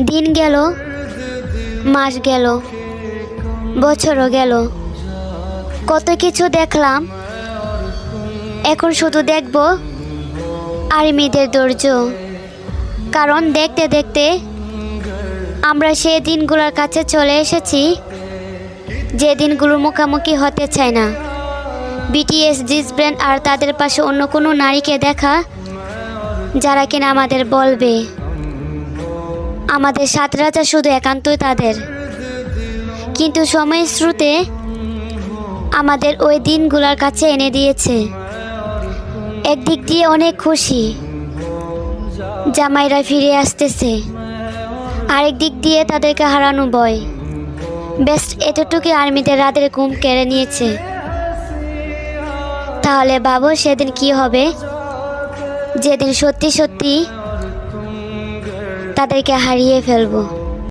দিন গেল, মাস গেল, বছরও গেল। কত কিছু দেখলাম, এখন শুধু দেখব আর্মিদের ধৈর্য। কারণ দেখতে দেখতে আমরা সেই দিনগুলোর কাছে চলে এসেছি, যে দিনগুলোর মুখোমুখি হতে চায় না। বিটিএস জিস ব্র্যান্ড আর তাদের পাশে অন্য কোনো নারীকে দেখা, যারা কিনা আমাদের বলবে। আমাদের সাত রাজা শুধু একান্তই তাদের। কিন্তু সময়ের স্রোতে আমাদের ওই দিনগুলোর কাছে এনে দিয়েছে। একদিক দিয়ে অনেক খুশি, জামাইরা ফিরে আসতেছে। আরেক দিক দিয়ে তাদেরকে হারানো বয় বেস্ট এতটুকু আর্মিদের রাতের ঘুম কেড়ে নিয়েছে। তাহলে বাবু, সেদিন কি হবে? যেদিন সত্যি সত্যি তাদেরকে হারিয়ে ফেলব।